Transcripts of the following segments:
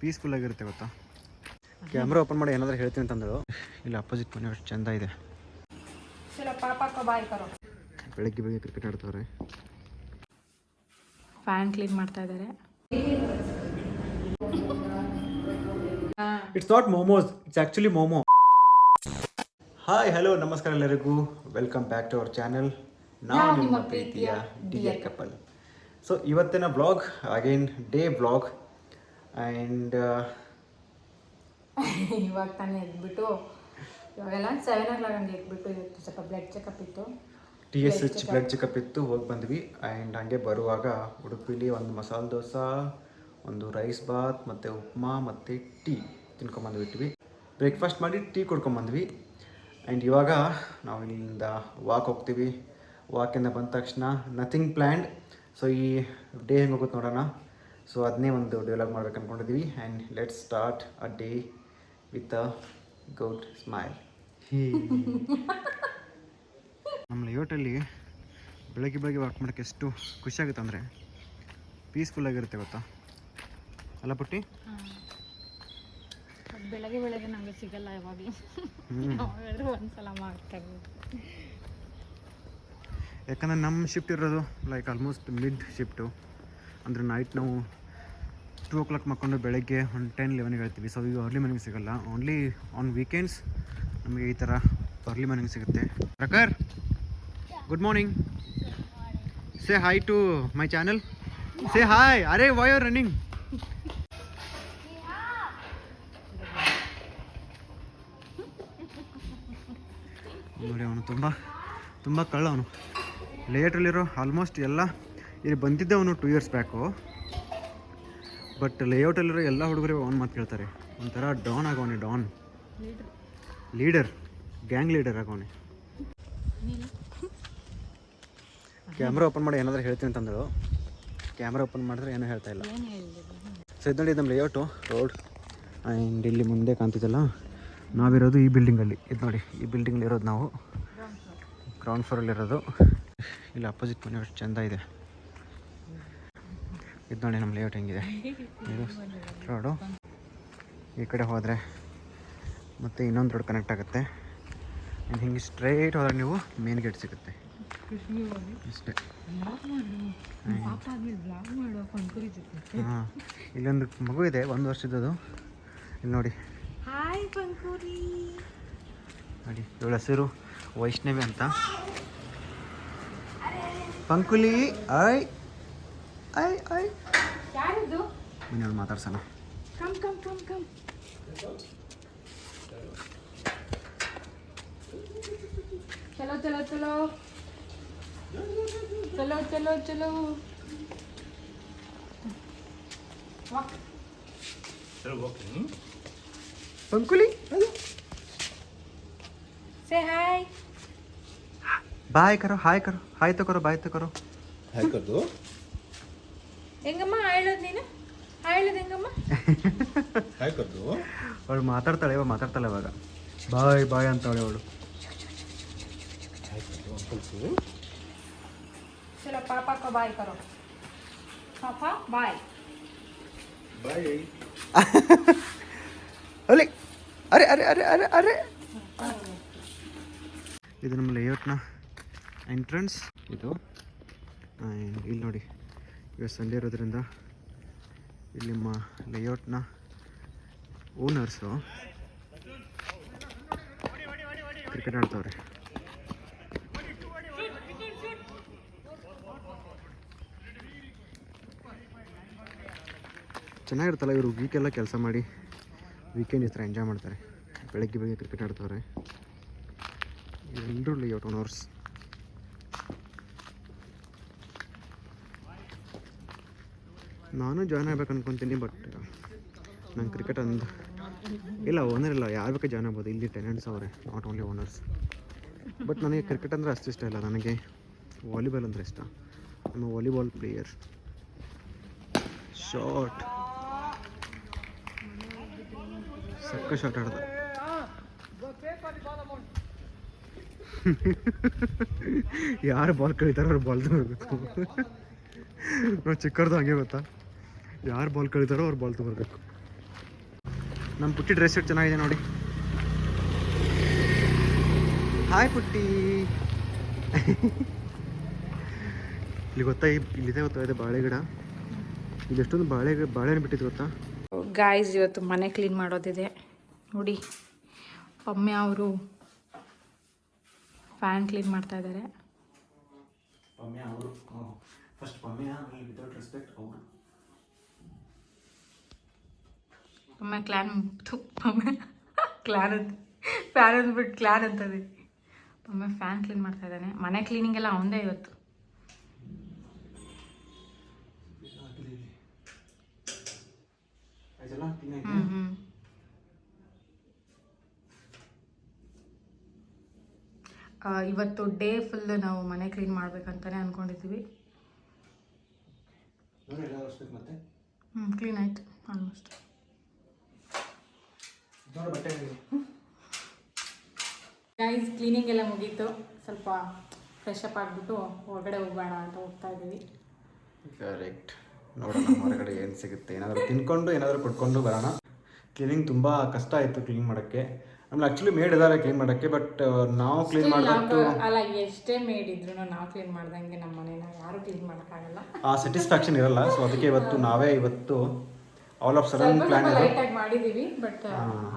Peaceful ಆಗಿರುತ್ತೆ ಗೊತ್ತಾ? Camera open ಮಾಡಿ ಏನಾದರೂ ಹೇಳ್ತೀನಿ ಅಂತಂದಳು ಇಲ್ಲ ಅಪೋಸಿಟ್ ಮನೆ ಅಷ್ಟು ಚಂದ ಇದೆ. ಬೆಳಿಗ್ಗೆ ಪಾಪಾ ಕೋ ಬಾಯ್ ಕರೋ. ಬೆಳಗ್ಗೆ ಬೆಳಗ್ಗೆ ಕ್ರಿಕೆಟ್ ಆಡ್ತವ್ರೆ. ಫ್ಯಾನ್ ಕ್ಲೀನ್ ಮಾಡ್ತಾ ಇದ್ದಾರೆ it's not momos it's actually momo hi hello ನಮಸ್ಕಾರ ಎಲ್ಲರಿಗೂ. Welcome back to our channel ನಾವು ನಿಮ್ಮ ಪ್ರೀತಿಯ ಡಿಯರ್ ಕಪಲ್. ಸೊ ಇವತ್ತಿನ blog again day blog and ಇವಾಗ ತಾನೇ ಎದ್ಬಿಟ್ಟು ಇವಾಗೆಲ್ಲ ಸೆವೆನ್ ಓ ಕ್ಲಾಕ್ ಹಂಗೆ ಎದ್ಬಿಟ್ಟು ಇವತ್ತು ಸ್ವಲ್ಪ ಬ್ಲಡ್ ಚೆಕಪ್ ಇತ್ತು. T S H blood checkup ಇತ್ತು ಹೋಗಿ ಬಂದ್ವಿ. ಆ್ಯಂಡ್ ಹಂಗೆ ಬರುವಾಗ ಉಡುಪಿಲಿ ಒಂದು ಮಸಾಲೆ ದೋಸೆ ಒಂದು ರೈಸ್ ಬಾತ್ ಮತ್ತು ಉಪ್ಮಾ ಮತ್ತು ಟೀ ತಿನ್ಕೊಂಬಂದ್ಬಿಟ್ವಿ ಬ್ರೇಕ್ಫಾಸ್ಟ್ ಮಾಡಿ ಟೀ ಕುಡ್ಕೊಂಬಂದ್ವಿ. ಆ್ಯಂಡ್ ಇವಾಗ ನಾವು ಇಲ್ಲಿಂದ ವಾಕ್ ಹೋಗ್ತೀವಿ. ವಾಕಿಂದ ಬಂದ ತಕ್ಷಣ ನಥಿಂಗ್ ಪ್ಲ್ಯಾಂಡ್ ಸೊ ಈ ಡೇ ಹೆಂಗೆ ಹೋಗುತ್ತೆ ನೋಡೋಣ? ಸೊ ಅದನ್ನೇ ಒಂದು ಡೆವಲಪ್ ಮಾಡ್ಬೇಕು ಅಂದ್ಕೊಂಡಿದ್ವಿ and let start a day with a good smile ನಮ್ಮ ಲೇಔಟಲ್ಲಿ ಬೆಳಗ್ಗೆ ಬೆಳಗ್ಗೆ ವಾಕ್ ಮಾಡೋಕ್ಕೆ ಎಷ್ಟು ಖುಷಿಯಾಗುತ್ತೆ ಅಂದರೆ ಪೀಸ್ಫುಲ್ ಆಗಿರುತ್ತೆ ಗೊತ್ತಾ? ಅಲ್ಲ ಪುಟ್ಟಿ? ಬೆಳಗ್ಗೆ ಬೆಳಗ್ಗೆ ನಮಗೆ ಸಿಗಲ್ಲ ಯಾವಾಗಲೂ. ಯಾವಾಗಾದ್ರೂ ಒಂದ್ಸಲ ಮಾಡ್ತಾರೆ ಯಾಕಂದರೆ ನಮ್ಮ ಶಿಫ್ಟ್ ಇರೋದು ಲೈಕ್ ಆಲ್ಮೋಸ್ಟ್ ಮಿಡ್ ಶಿಫ್ಟು ಅಂದರೆ ನೈಟ್ ನಾವು ಟೂ ಓ ಕ್ಲಾಕ್ ಮಕ್ಕೊಂಡು ಬೆಳಗ್ಗೆ ಒಂದು ಟೆನ್ ಲೆವೆನ್ಗೆ ಹೇಳ್ತೀವಿ. ಸೊ ಈಗ ಅರ್ಲಿ ಮಾರ್ನಿಂಗ್ ಸಿಗಲ್ಲ. ಓನ್ಲಿ ಆನ್ ವೀಕೆಂಡ್ಸ್ ನಮಗೆ ಈ ಥರ ಅರ್ಲಿ ಮಾರ್ನಿಂಗ್ ಸಿಗುತ್ತೆ. ರಕರ್ good morning say hi to my channel say hi ಅರೆ ವೈ ಆರ್ ರನ್ನಿಂಗ್ ನೋಡಿ ಅವನು ತುಂಬ ತುಂಬ ಕಳ್ಳ ಅವನು. ಲೇಟ್ರಲ್ಲಿರೋ ಆಲ್ಮೋಸ್ಟ್ ಎಲ್ಲ ಇಲ್ಲಿ ಬಂದಿದ್ದೆ ಅವನು ಟೂ ಇಯರ್ಸ್ ಬ್ಯಾಕು ಬಟ್ ಲೇಔಟಲ್ಲಿರೋ ಎಲ್ಲ ಹುಡುಗರು ಅವನ್ ಮಾತು ಕೇಳ್ತಾರೆ. ಒಂಥರ ಡಾನ್ ಆಗೋನೆ ಡಾನ್ ಲೀಡರ್ ಗ್ಯಾಂಗ್ ಲೀಡರ್ ಆಗೋನೆ ಕ್ಯಾಮ್ರಾ ಓಪನ್ ಮಾಡಿ ಏನಾದರೂ ಹೇಳ್ತೀನಿ ಅಂತಂದಳು ಕ್ಯಾಮ್ರಾ ಓಪನ್ ಮಾಡಿದ್ರೆ ಏನೂ ಹೇಳ್ತಾ ಇಲ್ಲ. ಸೊ ಇದು ನೋಡಿ ನಮ್ಮ ಲೇಔಟು ರೋಡ್ ಆ್ಯಂಡ್ ಇಲ್ಲಿ ಮುಂದೆ ಕಾಣ್ತಿದ್ದಲ್ಲ ನಾವಿರೋದು ಈ ಬಿಲ್ಡಿಂಗಲ್ಲಿ ಇದು ನೋಡಿ, ಈ ಬಿಲ್ಡಿಂಗಲ್ಲಿ ಇರೋದು ನಾವು. ಗ್ರೌಂಡ್ ಫ್ಲೋರಲ್ಲಿರೋದು ಇಲ್ಲಿ ಅಪೋಸಿಟ್ ಮನೆ ಅಷ್ಟು ಚಂದ ಇದೆ. ಇದು ನೋಡಿ ನಮ್ಮ ಲೇಔಟ್ ಹೆಂಗಿದೆ? ಇದು ರೋಡು. ಈ ಕಡೆ ಹೋದರೆ ಮತ್ತು ಇನ್ನೊಂದು ರೋಡ್ ಕನೆಕ್ಟ್ ಆಗುತ್ತೆ. ಆ್ಯಂಡ್ ಹಿಂಗೆ ಸ್ಟ್ರೈಟ್ ಹೋದ್ರೆ ನೀವು ಮೇನ್ ಗೇಟ್ ಸಿಗುತ್ತೆ. ಅಷ್ಟೇ. ಹಾಂ ಇಲ್ಲೊಂದು ಮಗು ಇದೆ ಒಂದು ವರ್ಷದದು ಇಲ್ಲಿ ನೋಡಿ. ನೋಡಿ ಇವಳ ಹೆಸರು ವೈಷ್ಣವಿ ಅಂತ. ಪಂಕುಲಿ ಐ ಐ ಐ ಯಾರಿದು ಮನೆಯವ್ರು ಮಾತಾಡ್ಸೋಣ ಕಮ್ ಕಮ್ ಕಮ್ ಕಮ್ ಚಲೋ ಚಲೋ ಚಲೋ ಚಲೋ ಚಲೋ ಚಲೋ ವಾಕ್ ಪಂಕುಲಿ ಸೇ ಹಾಯ್ ಬಾಯ್ ಕರೋ ಹಾಯ್ ಕರೋ ಹಾಯ್ ತಗೋರೋ ಬಾಯ್ ತಗೋರೋ ಹಾಕೋದು ಹೆಂಗಮ್ಮ ಹೇಳೋದು ನೀನು? ಹೇಳೋದು ಹೆಂಗಮ್ಮ? ಅವಳು ಮಾತಾಡ್ತಾಳೆ ಇವಾಗ ಮಾತಾಡ್ತಾಳೆ ಇವಾಗ ಬಾಯ್ ಬಾಯ್ ಅಂತಾಳೆ ಅವಳು. ಚಲೋ ಪಾಪಾ ಕೋ ಬಾಯ್ ಕರೋ. ಪಾಪಾ ಬಾಯ್. ಬಾಯ್. ಅಲ್ಲಿ. ಅರೆ ಅರೆ ಅರೆ ಅರೆ ಅರೆ. ಇದು ನಮ್ಮ ಲೇಔಟ್ನ ಎಂಟ್ರೆನ್ಸ್ ಇದು ಇಲ್ಲಿ ನೋಡಿ. ಇವತ್ತು ಸಂಡೇ ಇರೋದ್ರಿಂದ ಇಲ್ಲಿ ನಮ್ಮ ಲೇಔಟ್ನ ಓನರ್ಸು ಕ್ರಿಕೆಟ್ ಆಡ್ತವ್ರೆ. ಚೆನ್ನಾಗಿರ್ತಲ್ಲ ಇವರು ವೀಕೆಲ್ಲ ಕೆಲಸ ಮಾಡಿ ವೀಕೆಂಡ್ ಈ ಥರ ಎಂಜಾಯ್ ಮಾಡ್ತಾರೆ. ಬೆಳಗ್ಗೆ ಬೆಳಗ್ಗೆ ಕ್ರಿಕೆಟ್ ಆಡ್ತವ್ರೆ. ಎಲ್ಲರೂ ಲೇಔಟ್ ಓನರ್ಸ್ ನಾನು ಜಾಯ್ನ್ ಆಗ್ಬೇಕು ಅನ್ಕೊತೀನಿ ಬಟ್ ನಂಗೆ ಕ್ರಿಕೆಟ್ ಅಂದ ಇಲ್ಲ ಓನರ್ ಇಲ್ಲ, ಯಾರು ಬೇಕಾದ್ರೆ ಜಾಯ್ನ್ ಆಗ್ಬೋದು? ಇಲ್ಲಿ ಟೆನೆಂಟ್ಸ್ ಅವರೇ ನಾಟ್ ಓನ್ಲಿ ಓನರ್ಸ್ ಬಟ್ ನನಗೆ ಕ್ರಿಕೆಟ್ ಅಂದರೆ ಅಷ್ಟು ಇಷ್ಟ ಇಲ್ಲ. ನನಗೆ ವಾಲಿಬಾಲ್ ಅಂದರೆ ಇಷ್ಟ. ನಮ್ಮ ವಾಲಿಬಾಲ್ ಪ್ಲೇಯರ್ ಶಾರ್ಟ್ ಸಕ್ಕ ಶಾರ್ಟ್ ಆಡ್ದ. ಯಾರು ಬಾಲ್ ಕಳೀತಾರೋ ಅವ್ರು ಬಾಲ್ ತಗೋಬೇಕು. ನಾವು ಹಂಗೆ ಗೊತ್ತಾ? ಯಾರು ಬಾಲ್ ಕಳಿತಾರೋ ಅವ್ರು ಬಾಲ್ ತಗೋಬೇಕು. ನಮ್ಮ ಪುಟ್ಟಿ ಡ್ರೆಸ್ ಎಷ್ಟು ಚೆನ್ನಾಗಿದೆ ನೋಡಿ. ಹಾಯ್ ಪುಟ್ಟಿ. ಇಲ್ಲಿ ಗೊತ್ತಾ ಇಲ್ಲಿದೆ ಗೊತ್ತಾ ಇದೆ ಬಾಳೆ ಗಿಡ. ಇಲ್ಲಿ ಎಷ್ಟೊಂದು ಬಾಳೆ ಬಾಳೆಹಣ್ಣು ಬಿಟ್ಟಿದ್ದು ಗೊತ್ತಾ? ಗಾಯ್ಸ್ ಇವತ್ತು ಮನೆ ಕ್ಲೀನ್ ಮಾಡೋದಿದೆ. ನೋಡಿ ಒಮ್ಮೆ ಅವರು ಫ್ಯಾನ್ ಕ್ಲೀನ್ ಮಾಡ್ತಾ ಇದ್ದಾರೆ. ಪಮ್ಯ ಅವರು ಫಸ್ಟ್ ಪಮ್ಯ ವಿತೌಟ್ ರೆಸ್ಪೆಕ್ಟ್ ಅವರು ಒಮ್ಮೆ ಕ್ಲಾನ್ ಒಮ್ಮೆ ಕ್ಲಾನ್ ಅಂತ ಫ್ಯಾನ್ ಅಂದ್ಬಿಟ್ಟು ಕ್ಲಾನ್ ಅಂತದೆ. ಒಮ್ಮೆ ಫ್ಯಾನ್ ಕ್ಲೀನ್ ಮಾಡ್ತಾ ಇದ್ದಾನೆ. ಮನೆ ಕ್ಲೀನಿಂಗ್ ಎಲ್ಲ ಅವಂದೇ ಇವತ್ತು. ಹ್ಞೂ ಹ್ಞೂ ಇವತ್ತು ಡೇ ಫುಲ್ ನಾವು ಮನೆ ಕ್ಲೀನ್ ಮಾಡ್ಬೇಕಂತಾನೆ ಮತ್ತೆ? ಹ್ಞೂ ಕ್ಲೀನ್ ಆಯಿತು ಆಲ್ಮೋಸ್ಟ್ ನೋಡಿ ಬಟ್ಟೆ ಗೈಸ್ ಕ್ಲೀನಿಂಗ್ ಎಲ್ಲ ಮುಗೀತು. ಸ್ವಲ್ಪ ಫ್ರೆಶ್ ಅಪ್ ಆಗಿಬಿಟ್ಟು ಹೊರಗಡೆ ಹೋಗೋಣ ಅಂತ ಹೋಗ್ತಾ ಇದ್ದೀವಿ. ಕರೆಕ್ಟ್ ನೋಡೋಣ ಹೊರಗಡೆ ಏನು ಸಿಗುತ್ತೆ. ಏನಾದರೂ ತಿನ್ಕೊಂಡು ಏನಾದರೂ ಕೊಟ್ಕೊಂಡು ಬರೋಣ. ಕ್ಲೀನಿಂಗ್ ತುಂಬ ಕಷ್ಟ ಆಯಿತು ಕ್ಲೀನ್ ಮಾಡೋಕ್ಕೆ. ಆಮೇಲೆ ಆ್ಯಕ್ಚುಲಿ ಮೇಡ್ ಇದ್ದಾರೆ ಕ್ಲೀನ್ ಮಾಡೋಕ್ಕೆ ಬಟ್ ನಾವು ಕ್ಲೀನ್ ಮಾಡಬೇಕು ಅಲ್ಲ ಎಷ್ಟೇ ಮೇಡಿದ್ರು ನಾವು ಕ್ಲೀನ್ ಮಾಡ್ದಂಗೆ ನಮ್ಮ ಮನೇನ ಯಾರು ಕ್ಲೀನ್ ಮಾಡೋಕ್ಕಾಗಲ್ಲ. ಆ ಸ್ಯಾಟಿಸ್ಫ್ಯಾಕ್ಷನ್ ಇರಲ್ಲ. ಸೊ ಅದಕ್ಕೆ ಇವತ್ತು ನಾವೇ ಇವತ್ತು ಆಲ್ ಆಫ್ ಸಡನ್ ಪ್ಲಾನ್ ಇದೆ. ಲೈಟಾಗಿ ಮಾಡಿದ್ದೀವಿ ಬಟ್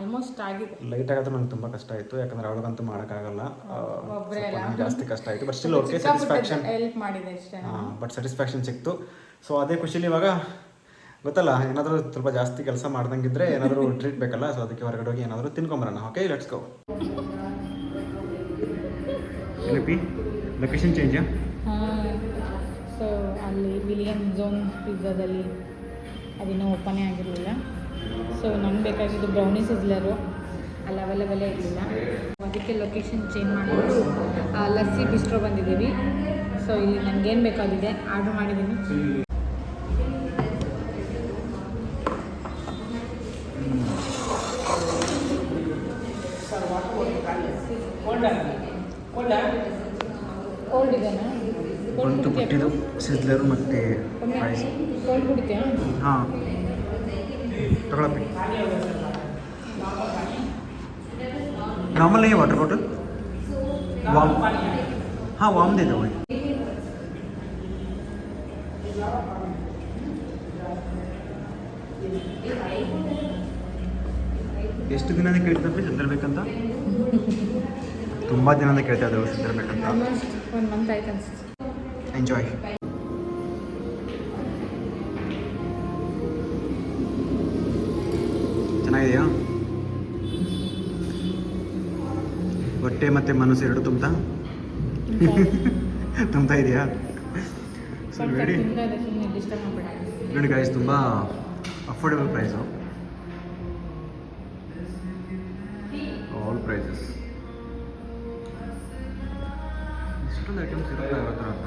ಆಲ್ಮೋಸ್ಟ್ ಆಗಿದೆ ಲೈಟ್ ಆಗಿದ್ರೆ ನಂಗೆ ತುಂಬ ಕಷ್ಟ ಆಯಿತು ಯಾಕಂದ್ರೆ ಅವಳಗಂತೂ ಮಾಡೋಕ್ಕಾಗಲ್ಲ. ಜಾಸ್ತಿ ಕಷ್ಟ ಆಯಿತು but still okay satisfaction help ಮಾಡಿದೆ ಅಷ್ಟೇ ಬಟ್ ಸ್ಯಾಟಿಸ್ಫ್ಯಾಕ್ಷನ್ ಸಿಕ್ತು. ಸೊ ಅದೇ ಖುಷಿಲಿ ಇವಾಗ ಗೊತ್ತಲ್ಲ ಏನಾದರೂ ಸ್ವಲ್ಪ ಜಾಸ್ತಿ ಕೆಲಸ ಮಾಡ್ದಂಗಿದ್ರೆ ಏನಾದರೂ ಟ್ರೀಟ್ ಬೇಕಲ್ಲ ಸೊ ಅದಕ್ಕೆ ಹೊರಗಡೆ ಹೋಗಿ ಏನಾದರೂ ತಿನ್ಕೊಂಬರೋಣ. ಓಕೆ ಲೆಟ್ಸ್ ಗೋ ಏನಪ್ಪಿ ಲೊಕೇಶನ್ ಚೇಂಜಾ ಸೊ ಅಲ್ಲಿ ವಿಲಿಯನ್ ಜೋನ್ ಪಿಜ್ಜಾದಲ್ಲಿ ಅದಿನ್ನೂ ಓಪನೇ ಆಗಿರಲಿಲ್ಲ. ಸೊ ನಂಗೆ ಬೇಕಾಗಿದ್ದು ಬ್ರೌನಿ ಸಿಜ್ಲರು ಅಲ್ಲಿ ಅವೈಲೇಬಲೇ ಇರಲಿಲ್ಲ. ಅದಕ್ಕೆ ಲೊಕೇಶನ್ ಚೇಂಜ್ ಮಾಡಿಬಿಟ್ಟು ಲಸ್ಸಿ ಬಿಸ್ಟ್ರೋ ಬಂದಿದ್ದೀವಿ. ಸೊ ಇಲ್ಲಿ ನನಗೇನು ಬೇಕಾಗಿದೆ ಆರ್ಡ್ರ್ ಮಾಡಿದ್ದೀನಿ. ಕೋಲ್ಡ್ ಸಿದ್ಲರು ಮತ್ತು ಕುಡಿತೀಯಾ ಹಾಂ. ತಗೊಳಪ್ಪಿ. Normal water bottle warm. ಹಾಂ ವಾಮ್ದಿದೆ ಹೋಗಿ ಎಷ್ಟು ದಿನದಿಂದ ಕೇಳ್ತಾರೆ ಚಂದ್ರ ಬೇಕಂತ ತುಂಬ ದಿನದಿಂದ ಕೇಳ್ತಾ ಇದ್ರು ಚಂದ್ರ ಬೇಕಂತ ಎಂಜಾಯ್ ಚೆನ್ನಾಗಿದೆಯಾ ಹೊಟ್ಟೆ ಮತ್ತು ಮನಸ್ಸು ಎರಡು ತುಂಬ್ತಾ? ತುಂಬ್ತಾ ಇದೆಯಾ? ಸೊ ನೋಡಿ ನೋಡಿ ಗಾಯ್ಸ್ ತುಂಬ ಅಫೋರ್ಡೆಬಲ್ ಪ್ರೈಸು ಆಲ್ ಪ್ರೈಸಸ್ ಇಷ್ಟೊಂದು ಐಟಮ್ಸ್ ಇರುತ್ತೆ ಯಾವತ್ತರ ಅಂತ?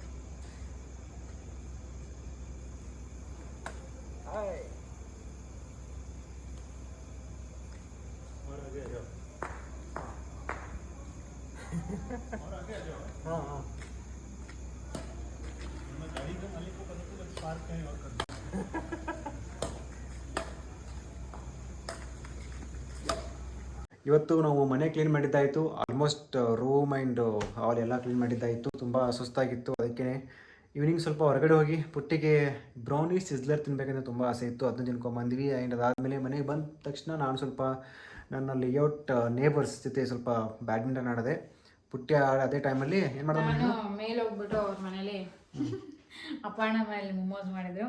ಇವತ್ತು ನಾವು ಮನೆ ಕ್ಲೀನ್ ಮಾಡಿದ್ದಾಯಿತು. ಆಲ್ಮೋಸ್ಟ್ ರೂಮ್ ಆ್ಯಂಡ್ ಹಾಲ್ ಎಲ್ಲ ಕ್ಲೀನ್ ಮಾಡಿದ್ದಾಯಿತು. ತುಂಬ ಸುಸ್ತಾಗಿತ್ತು. ಅದಕ್ಕೆ ಈವ್ನಿಂಗ್ ಸ್ವಲ್ಪ ಹೊರಗಡೆ ಹೋಗಿ ಪುಟ್ಟಿಗೆ ಬ್ರೌನಿ ಸಿಜ್ಲರ್ ತಿನ್ಬೇಕಂತ ತುಂಬ ಆಸೆ ಇತ್ತು. ಅದನ್ನ ತಿನ್ಕೊಂಬಂದ್ವಿ ಆ್ಯಂಡ್ ಅದಾದಮೇಲೆ ಮನೆಗೆ ಬಂದ ತಕ್ಷಣ ನಾನು ಸ್ವಲ್ಪ ನನ್ನ ಲೇಔಟ್ ನೇಬರ್ಸ್ ಜೊತೆ ಸ್ವಲ್ಪ ಬ್ಯಾಡ್ಮಿಂಟನ್ ಆಡಿದೆ ಪುಟ್ಟಿ ಅದೇ ಟೈಮಲ್ಲಿ ಏನು ಮಾಡೋದು ಮೇಲೆ ಹೋಗ್ಬಿಟ್ಟು ಅವ್ರ ಮನೇಲಿ ಅಪ್ಪಣ್ಣ ಮನೇಲಿ ಮೊಮೋಸ್ ಮಾಡಿದ್ರು.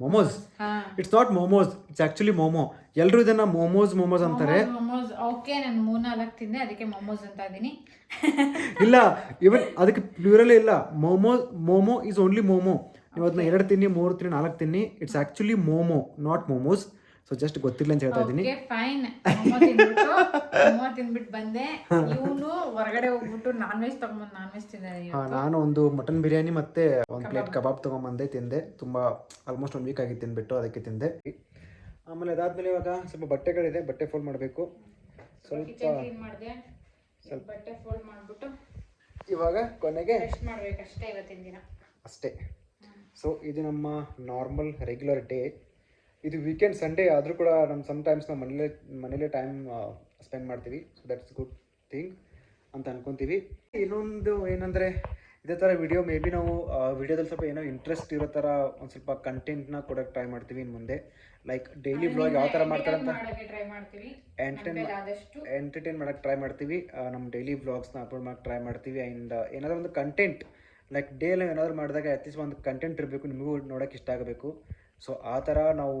ಮೊಮೋಸ್ ಹಾ. It's not momos it's actually momo ಎಲ್ಲರೂ ಇದನ್ನ ಮೊಮೋಸ್ ಮೊಮೋಸ್ ಅಂತಾರೆ. ಮೊಮೋಸ್ ಓಕೆ ನಾನು ಮೂರ್ನಾಲ್ಕು ತಿಂದೆ ಅದಕ್ಕೆ ಮೊಮೋಸ್ ಅಂತ ಇದ್ದೀನಿ. ಇಲ್ಲ ಇವನ್ ಅದಕ್ಕೆ ಪ್ಲೂರಲ್ಲೇ ಇಲ್ಲ. ಮೋಮೋ ಮೋಮೋ ಇಸ್ ಓನ್ಲಿ ಮೋಮೋ ನೀವು ಅದನ್ನ ಎರಡು ತಿನ್ನಿ ಮೂರು ತಿನ್ನಿ ನಾಲ್ಕು ತಿನ್ನಿ. It's actually momo not momos so just ಗೊತ್ತಿಲ್ಲ ಅಂತ ಹೇಳ್ತಾ ಇದ್ದೀನಿ. ಫೈನ್ ತಿನ್ಬಿಟ್ಟು ಬಂದೆ. ಇವನು ಹೊರಗಡೆ ಹೋಗ್ಬಿಟ್ಟು ನಾನ್ ವೆಜ್ ತಗೊಂಬಂದು ನಾನ್ ವೆಜ್ ಹಾಂ ನಾನು ಒಂದು ಮಟನ್ ಬಿರಿಯಾನಿ ಮತ್ತೆ ಒಂದು ಪ್ಲೇಟ್ ಕಬಾಬ್ ತಗೊಂಬಂದೆ ತಿಂದೆ. ತುಂಬಾ ಆಲ್ಮೋಸ್ಟ್ ಒಂದು ವೀಕ್ ಆಗಿ ತಿನ್ಬಿಟ್ಟು ಅದಕ್ಕೆ ತಿಂದೆ. ಆಮೇಲೆ ಅದಾದಮೇಲೆ ಇವಾಗ ಸ್ವಲ್ಪ ಬಟ್ಟೆಗಳಿದೆ ಬಟ್ಟೆ ಫೋಲ್ಡ್ ಮಾಡಬೇಕು. ಸ್ವಲ್ಪ ಮಾಡಿದೆ. ಬಟ್ಟೆ ಫೋಲ್ಡ್ ಮಾಡಿಬಿಟ್ಟು ಇವಾಗ ಕೊನೆಗೆ ಮಾಡ್ಬೇಕಷ್ಟೇ ಇವತ್ತಿನ ದಿನ. ಅಷ್ಟೇ. ಸೊ ಇದು ನಮ್ಮ ನಾರ್ಮಲ್ ರೆಗ್ಯುಲರ್ ಡೇ ಇದು ವೀಕೆಂಡ್ ಸಂಡೇ ಆದರೂ ಕೂಡ ನಮ್ಮ ಸಮ್ಟೈಮ್ಸ್ ನಾವು ಮನೇಲೇ ಮನೇಲೇ ಟೈಮ್ ಸ್ಪೆಂಡ್ ಮಾಡ್ತೀವಿ. ಸೊ ದಟ್ಸ್ ಗುಡ್ ಥಿಂಗ್ ಅಂತ ಅನ್ಕೊತೀವಿ. ಇನ್ನೊಂದು ಏನಂದರೆ ಇದೇ ಥರ ವಿಡಿಯೋ ಮೇ ಬಿ ನಾವು ವಿಡಿಯೋದಲ್ಲಿ ಸ್ವಲ್ಪ ಏನೋ ಇಂಟ್ರೆಸ್ಟ್ ಇರೋ ಥರ ಒಂದು ಸ್ವಲ್ಪ ಕಂಟೆಂಟ್ನ ಕೊಡೋಕೆ ಟ್ರೈ ಮಾಡ್ತೀವಿ ಇನ್ನು ಮುಂದೆ. ಲೈಕ್ ಡೈಲಿ ಬ್ಲಾಗ್ ಯಾವ ಥರ ಮಾಡ್ತಾರೆ ಅಂತ ಎಂಟರ್ಟೈನ್ ಮಾಡೋಕೆ ಎಂಟರ್ಟೈನ್ ಮಾಡೋಕ್ಕೆ ಟ್ರೈ ಮಾಡ್ತೀವಿ ನಮ್ಮ ಡೈಲಿ ವ್ಲಾಗ್ಸ್ನ ಅಪ್ಲೋಡ್ ಮಾಡೋಕ್ಕೆ ಟ್ರೈ ಮಾಡ್ತೀವಿ. ಆ್ಯಂಡ್ ಏನಾದರೂ ಒಂದು ಕಂಟೆಂಟ್ ಲೈಕ್ ಡೇಲಿ ಏನಾದರೂ ಮಾಡಿದಾಗ ಅಟ್ಲೀಸ್ಟ್ ಒಂದು ಕಂಟೆಂಟ್ ಇರಬೇಕು. ನಿಮಗೂ ನೋಡೋಕೆ ಇಷ್ಟ ಆಗಬೇಕು. ಸೊ ಆ ಥರ ನಾವು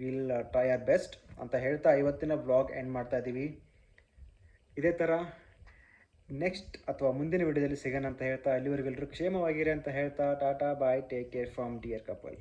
ವಿಲ್ ಟ್ರೈ ಆರ್ ಬೆಸ್ಟ್ ಅಂತ ಹೇಳ್ತಾ ಇವತ್ತಿನ ಬ್ಲಾಗ್ ಎಂಡ್ ಮಾಡ್ತಾ ಇದ್ದೀವಿ. ಇದೇ ಥರ ನೆಕ್ಸ್ಟ್ ಅಥವಾ ಮುಂದಿನ ವಿಡಿಯೋದಲ್ಲಿ ಸಿಗೋಣ ಅಂತ ಹೇಳ್ತಾ ಅಲ್ಲಿವರೆಗೆಲ್ಲರೂ ಕ್ಷೇಮವಾಗಿರಿ ಅಂತ ಹೇಳ್ತಾ, tata bye take care from dear couple